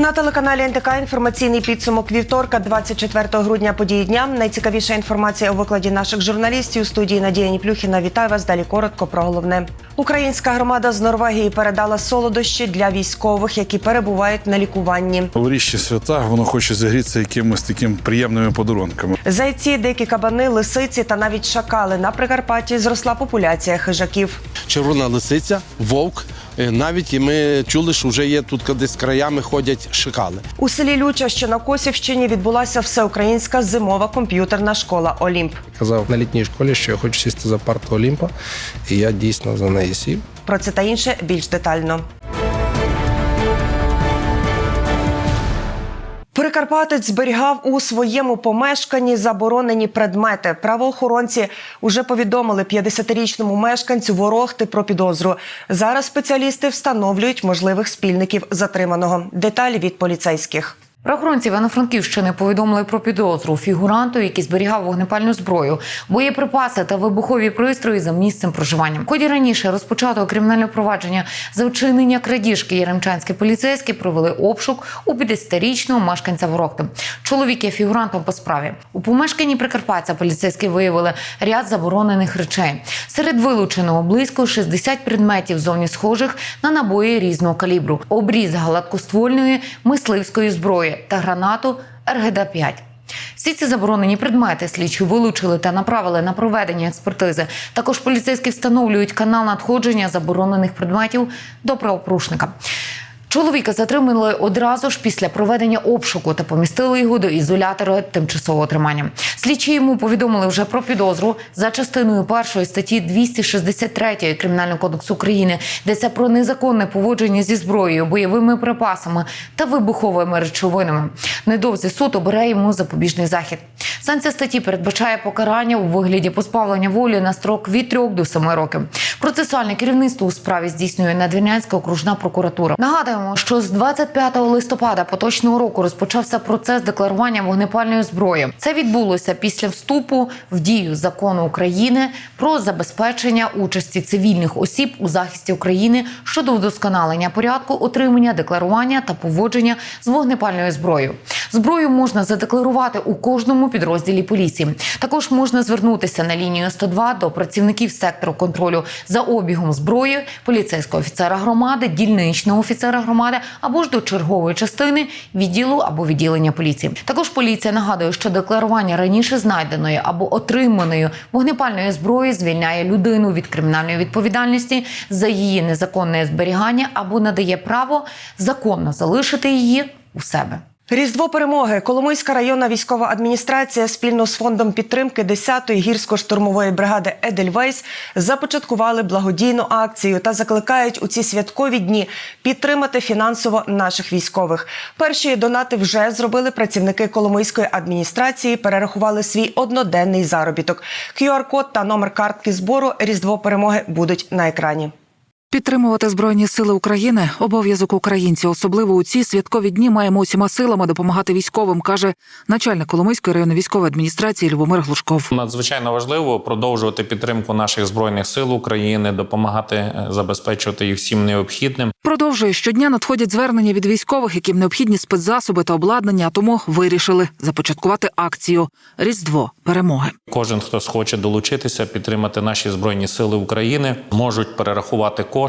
На телеканалі НТК інформаційний підсумок вівторка, 24 грудня події дня. Найцікавіша інформація у викладі наших журналістів. У студії Надія Ніплюхіна. Вітаю вас. Далі коротко про головне. Українська громада з Норвегії передала солодощі для військових, які перебувають на лікуванні. Новорічні свята воно хоче зігрітися якимось таким приємними подарунками. Зайці, дикі кабани, лисиці та навіть шакали на Прикарпатті зросла популяція хижаків. червона лисиця, вовк. Е, Навіть і ми чули, що вже є тут десь краями ходять шикали. У селі Люча, що на Косівщині, відбулася всеукраїнська зимова комп'ютерна школа Олімп. казав на літній школі, що я хочу сісти за парту Олімпа, і я дійсно за неї сів. Про це та інше більш детально. Прикарпатець зберігав у своєму помешканні заборонені предмети. Правоохоронці уже повідомили 50-річному мешканцю ворогти про підозру. Зараз спеціалісти встановлюють можливих спільників затриманого. Деталі від поліцейських. Правоохоронці Івано-Франківщини повідомили про підозру фігуранту, який зберігав вогнепальну зброю, боєприпаси та вибухові пристрої за місцем проживання. В ході раніше розпочатого кримінального провадження за вчинення крадіжки яремчанські поліцейські провели обшук у 50-річного мешканця Ворохти. Чоловік є фігурантом по справі. У помешканні Прикарпаття поліцейські виявили ряд заборонених речей. Серед вилученого близько 60 предметів зовні схожих на набої різного калібру, обріз гладкоствольної мисливської зброї та гранату РГД-5. Всі ці заборонені предмети слідчі вилучили та направили на проведення експертизи. Також поліцейські встановлюють канал надходження заборонених предметів до правопорушника. Чоловіка затримали одразу ж після проведення обшуку та помістили його до ізолятора тимчасового тримання. Слідчі йому повідомили вже про підозру за частиною першої статті 263 Кримінального кодексу України, де це про незаконне поводження зі зброєю, бойовими припасами та вибуховими речовинами. Недовзі суд обере йому запобіжний захід. Санкція статті передбачає покарання у вигляді позбавлення волі на строк від 3 до 7 років. Процесуальне керівництво у справі здійснює Надвірнянська окружна прокуратура. Нагадаємо, що з 25 листопада поточного року розпочався процес декларування вогнепальної зброї. Це відбулося після вступу в дію закону України про забезпечення участі цивільних осіб у захисті України щодо вдосконалення порядку отримання, декларування та поводження з вогнепальною зброєю. Зброю можна задекларувати у кожному підрозділі поліції. Також можна звернутися на лінію 102 до працівників сектору контролю за обігом зброї, поліцейського офіцера громади, дільничного офіцера громади або ж до чергової частини відділу або відділення поліції. Також поліція нагадує, що декларування раніше знайденої або отриманої вогнепальної зброї звільняє людину від кримінальної відповідальності за її незаконне зберігання або надає право законно залишити її у себе. Різдво перемоги. Коломийська районна військова адміністрація спільно з фондом підтримки 10-ї гірсько-штурмової бригади Едельвейс започаткували благодійну акцію та закликають у ці святкові дні підтримати фінансово наших військових. Перші донати вже зробили працівники Коломийської адміністрації, перерахували свій одноденний заробіток. QR-код та номер картки збору Різдво перемоги будуть на екрані. Підтримувати збройні сили України обов'язок українців. Особливо у ці святкові дні маємо усіма силами допомагати військовим, каже начальник Коломийської районної військової адміністрації Любомир Глушков. Надзвичайно важливо продовжувати підтримку наших збройних сил України, допомагати е, забезпечувати їх всім необхідним. Продовжує щодня надходять звернення від військових, яким необхідні спецзасоби та обладнання. А тому вирішили започаткувати акцію Різдво перемоги. Кожен, хто схоче долучитися, підтримати наші збройні сили України, можуть перерахувати кошти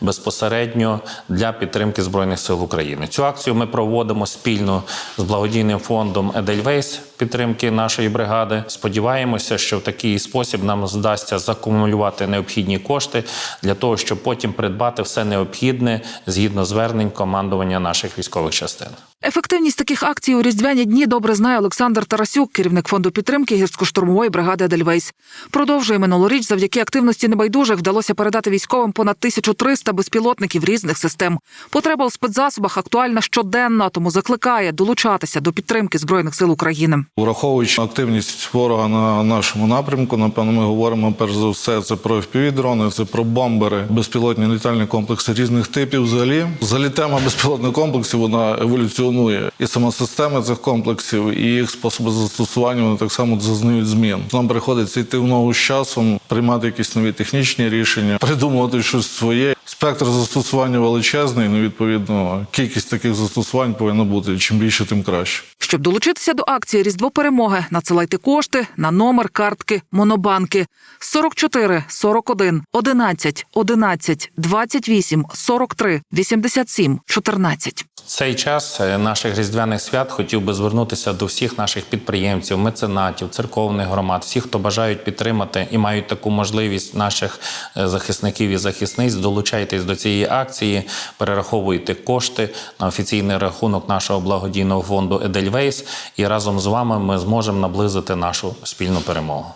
безпосередньо для підтримки збройних сил України. Цю акцію ми проводимо спільно з благодійним фондом Едельвейс підтримки нашої бригади. Сподіваємося, що в такий спосіб нам вдасться закумулювати необхідні кошти для того, щоб потім придбати все необхідне згідно звернень командування наших військових частин. Ефективність таких акцій у різдвяні дні добре знає Олександр Тарасюк, керівник фонду підтримки гірсько-штурмової бригади Едельвейс. Продовжує минулоріч, завдяки активності небайдужих вдалося передати військовим понад 1300 безпілотників різних систем. Потреба у спецзасобах актуальна щоденно, тому закликає долучатися до підтримки збройних сил України. Враховуючи активність ворога на нашому напрямку, напевно, ми говоримо перш за все це про FPV-дрони, це про бомбери, безпілотні літальні комплекси різних типів. Взагалі, взагалі тема безпілотних комплексів вона еволюціонує. І сама система цих комплексів, і їх способи застосування вони так само зазнають змін. Нам приходиться йти в ногу з часом, приймати якісь нові технічні рішення, придумувати щось своє. Спектр застосування величезний, ну, відповідно, кількість таких застосувань повинна бути. Чим більше, тим краще. Щоб долучитися до акції Різдво перемоги, надсилайте кошти на номер картки Монобанки 44 41 11 11 28 43 87 14. В цей час е, наших різдвяних свят хотів би звернутися до всіх наших підприємців, меценатів, церковних громад, всіх, хто бажають підтримати і мають таку можливість наших е, захисників і захисниць. Долучайтесь до цієї акції, перераховуйте кошти на офіційний рахунок нашого благодійного фонду Едельвейс, і разом з вами ми зможемо наблизити нашу спільну перемогу.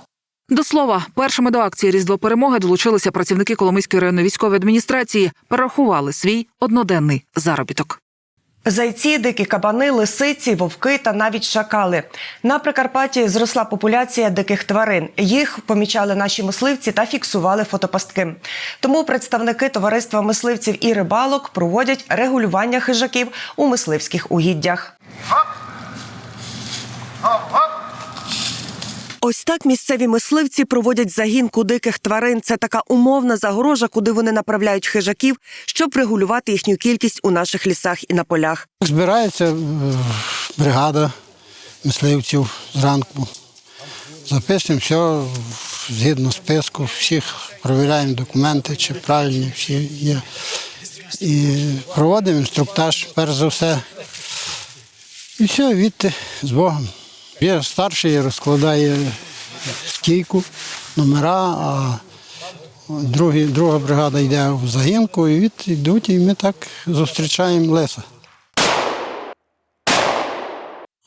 До слова, першими до акції Різдво перемоги долучилися працівники Коломийської районної військової адміністрації, перерахували свій одноденний заробіток. Зайці, дикі кабани, лисиці, вовки та навіть шакали. На Прикарпатті зросла популяція диких тварин. Їх помічали наші мисливці та фіксували фотопастки. Тому представники товариства мисливців і рибалок проводять регулювання хижаків у мисливських угіддях. Ось так місцеві мисливці проводять загінку диких тварин. Це така умовна загорожа, куди вони направляють хижаків, щоб регулювати їхню кількість у наших лісах і на полях. Збирається е, бригада мисливців зранку. Записуємо все згідно списку, всіх перевіряємо документи, чи правильні всі є. І проводимо інструктаж, перш за все. І все, відти з Богом. Є старший, розкладає стійку, номера, а другі, друга бригада йде в загінку, і від йдуть, і ми так зустрічаємо леса.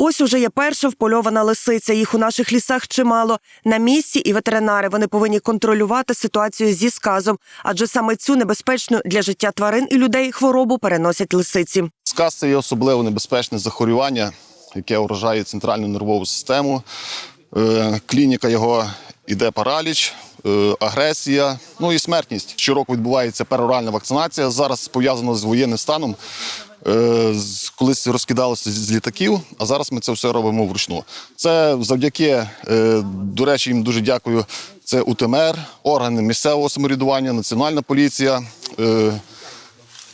Ось уже є перша впольована лисиця. Їх у наших лісах чимало. На місці і ветеринари вони повинні контролювати ситуацію зі сказом, адже саме цю небезпечну для життя тварин і людей хворобу переносять лисиці. Сказ це є особливо небезпечне захворювання, яке вражає центральну нервову систему. Е, Клініка його іде параліч, е, агресія, ну і смертність. Щороку відбувається пероральна вакцинація. Зараз пов'язано з воєнним станом. Е, Колись розкидалося з літаків, а зараз ми це все робимо вручну. Це завдяки, до речі, їм дуже дякую. Це УТМР, органи місцевого самоврядування, Національна поліція.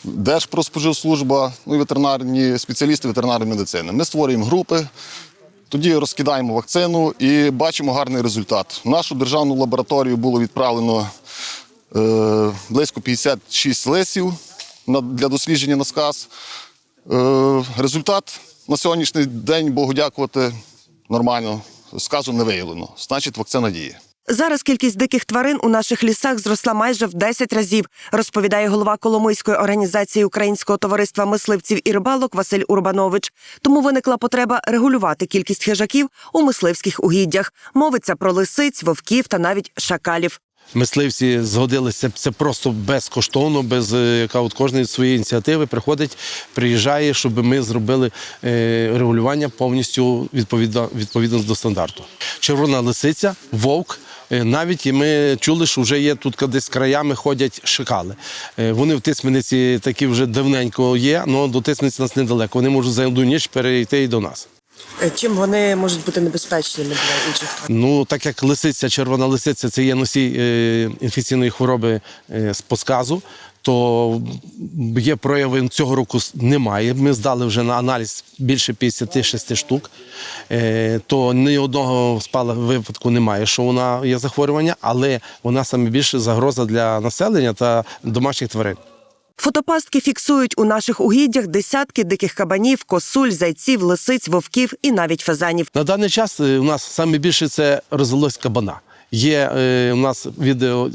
Держпродспоживслужба, ну і ветеринарні спеціалісти ветеринарної медицини. Ми створюємо групи, тоді розкидаємо вакцину і бачимо гарний результат. В нашу державну лабораторію було відправлено е, близько 56 лисів для дослідження на сказ. Е, результат на сьогоднішній день, Богу дякувати, нормально. Сказу не виявлено. Значить, вакцина діє. Зараз кількість диких тварин у наших лісах зросла майже в 10 разів, розповідає голова Коломийської організації Українського товариства мисливців і рибалок Василь Урбанович. Тому виникла потреба регулювати кількість хижаків у мисливських угіддях. Мовиться про лисиць, вовків та навіть шакалів. Мисливці згодилися це просто безкоштовно, без е, яка от кожної своєї ініціативи приходить, приїжджає, щоб ми зробили е, регулювання повністю відповідно, відповідно до стандарту. Червона лисиця, вовк. Е, Навіть і ми чули, що вже є тут десь краями ходять шикали. Е, Вони в Тисмениці такі вже давненько є, але до Тисмениці нас недалеко. Вони можуть за одну ніч перейти і до нас. Чим вони можуть бути небезпечними для інших? Ну, так як лисиця, червона лисиця це є носій е, інфекційної хвороби е, з посказу, то є прояви цього року немає. Ми здали вже на аналіз більше 56 штук. Е, то ні одного спала випадку немає, що вона є захворювання, але вона саме більше загроза для населення та домашніх тварин. Фотопастки фіксують у наших угіддях десятки диких кабанів, косуль, зайців, лисиць, вовків і навіть фазанів. На даний час е, у нас саме більше це розвелось кабана. Є е, у нас відео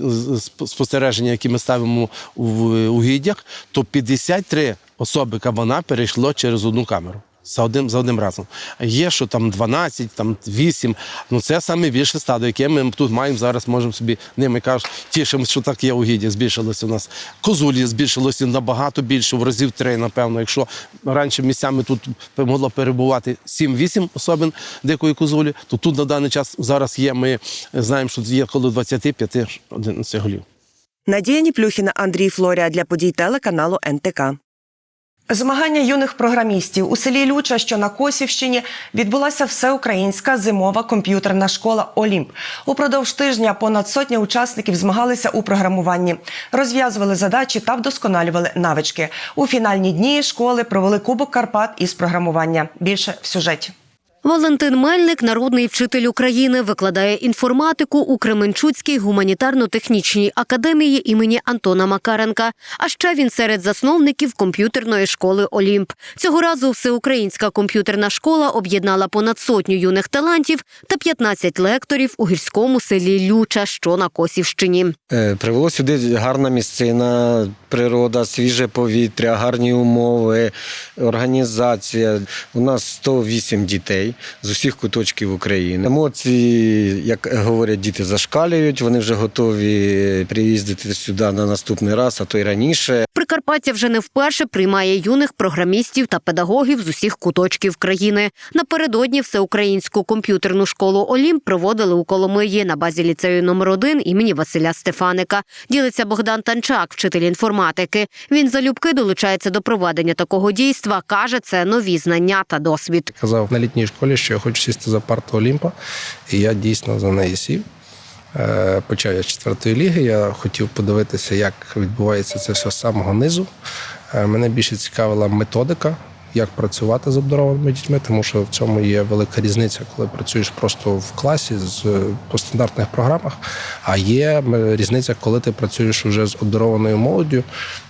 спостереження, які ми ставимо в угіддях, то 53 особи кабана перейшло через одну камеру. За одним, за одним разом. Є, що там 12, там 8. Ну це саме більше стадо, яке ми тут маємо зараз, можемо собі ними кажуть, тішимося, що так є угіддя. Збільшилося у нас. Козулі збільшилося набагато більше, в разів три, напевно. Якщо раніше місцями тут могло перебувати 7-8 особин дикої козулі, то тут на даний час зараз є. Ми знаємо, що є коло 25 одиниць голів. Надія Ніплюхіна, Андрій Флорія для подій телеканалу НТК. Змагання юних програмістів у селі Люча, що на Косівщині, відбулася всеукраїнська зимова комп'ютерна школа Олімп. Упродовж тижня понад сотня учасників змагалися у програмуванні, розв'язували задачі та вдосконалювали навички. У фінальні дні школи провели Кубок Карпат із програмування. Більше в сюжеті. Валентин Мельник, народний вчитель України, викладає інформатику у Кременчуцькій гуманітарно-технічній академії імені Антона Макаренка. А ще він серед засновників комп'ютерної школи Олімп. Цього разу всеукраїнська комп'ютерна школа об'єднала понад сотню юних талантів та 15 лекторів у гірському селі Люча, що на Косівщині. Е, Привело сюди гарна місцина, природа, свіже повітря, гарні умови, організація. У нас 108 дітей з усіх куточків України. Емоції, як говорять діти, зашкалюють. Вони вже готові приїздити сюди на наступний раз, а то й раніше. Прикарпаття вже не вперше приймає юних програмістів та педагогів з усіх куточків країни. Напередодні всеукраїнську комп'ютерну школу Олімп проводили у Коломиї на базі ліцею номер 1 імені Василя Стефаника. Ділиться Богдан Танчак, вчитель інформатики. Він залюбки долучається до проведення такого дійства. каже, це нові знання та досвід. Казав на літній школі, що я хочу сісти за парту Олімпа, і я дійсно за неї сів. Е, Почав я з четвертої ліги. Я хотів подивитися, як відбувається це все з самого низу. Е, Мене більше цікавила методика, як працювати з обдарованими дітьми, тому що в цьому є велика різниця, коли працюєш просто в класі з по стандартних програмах. А є різниця, коли ти працюєш вже з обдарованою молоддю,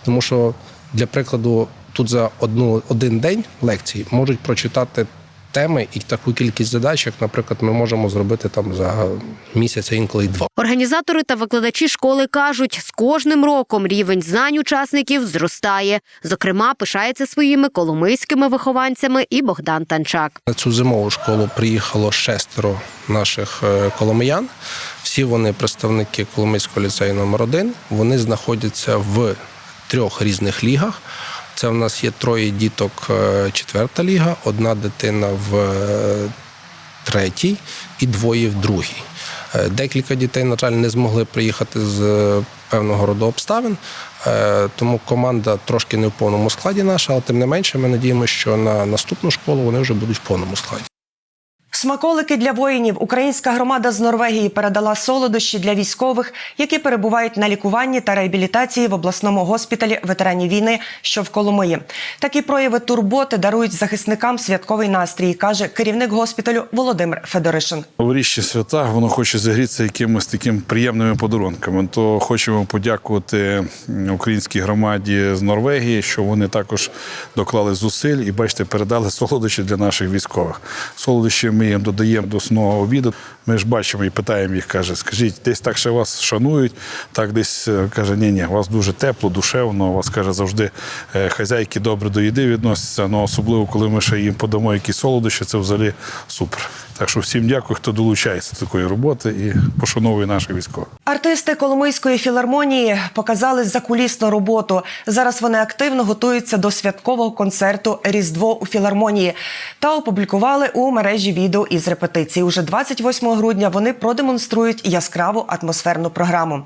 тому що для прикладу. Тут за одну один день лекцій можуть прочитати теми і таку кількість задач, як, наприклад, ми можемо зробити там за місяць, а інколи й два. Організатори та викладачі школи кажуть, з кожним роком рівень знань учасників зростає. Зокрема, пишається своїми коломийськими вихованцями і Богдан Танчак. На цю зимову школу приїхало шестеро наших е, коломиян. Всі вони представники Коломийського ліцею номер 1 Вони знаходяться в трьох різних лігах. Це в нас є троє діток, е, четверта ліга, одна дитина в е, третій і двоє в другій. Е, Декілька дітей, на жаль, не змогли приїхати з певного роду обставин, тому команда трошки не в повному складі наша, але тим не менше, ми надіємося, що на наступну школу вони вже будуть в повному складі. Смаколики для воїнів. Українська громада з Норвегії передала солодощі для військових, які перебувають на лікуванні та реабілітації в обласному госпіталі ветеранів війни, що в Коломиї. Такі прояви турботи дарують захисникам святковий настрій, каже керівник госпіталю Володимир Федоришин. Новорічні свята воно хоче загрітися якимось таким приємними подарунками. То хочемо подякувати українській громаді з Норвегії, що вони також доклали зусиль і бачите, передали солодощі для наших військових. Солодощі ми їм додаємо до основного обіду. Ми ж бачимо і питаємо їх, каже, скажіть, десь так ще вас шанують, так десь е, каже, ні, ні, у вас дуже тепло, душевно, у вас каже завжди е, хазяйки добре до їди відносяться. Ну особливо, коли ми ще їм подамо якісь солодощі, це взагалі супер. Так що всім дякую, хто долучається до такої роботи і пошановує наших військових. Артисти Коломийської філармонії показали закулісну роботу. Зараз вони активно готуються до святкового концерту Різдво у філармонії та опублікували у мережі відео із репетиції. Уже 28 грудня вони продемонструють яскраву атмосферну програму.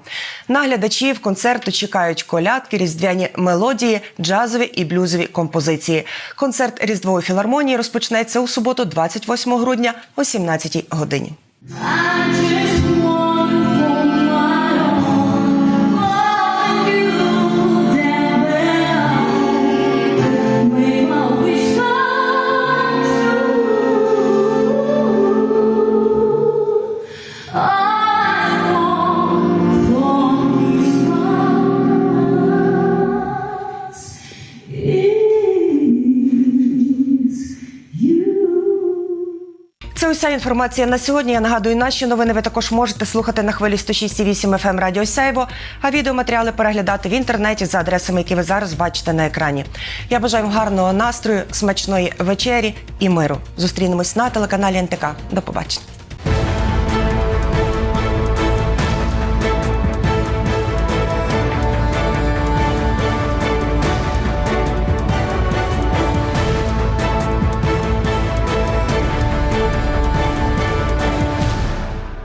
Наглядачів концерту чекають колядки, різдвяні мелодії, джазові і блюзові композиції. Концерт Різдво у філармонії розпочнеться у суботу, 28 грудня о 17 годині. Уся інформація на сьогодні. Я нагадую, наші новини ви також можете слухати на хвилі 106,8 FM Радіо Сяйво, а відеоматеріали переглядати в інтернеті за адресами, які ви зараз бачите на екрані. Я бажаю вам гарного настрою, смачної вечері і миру. Зустрінемось на телеканалі НТК. До побачення.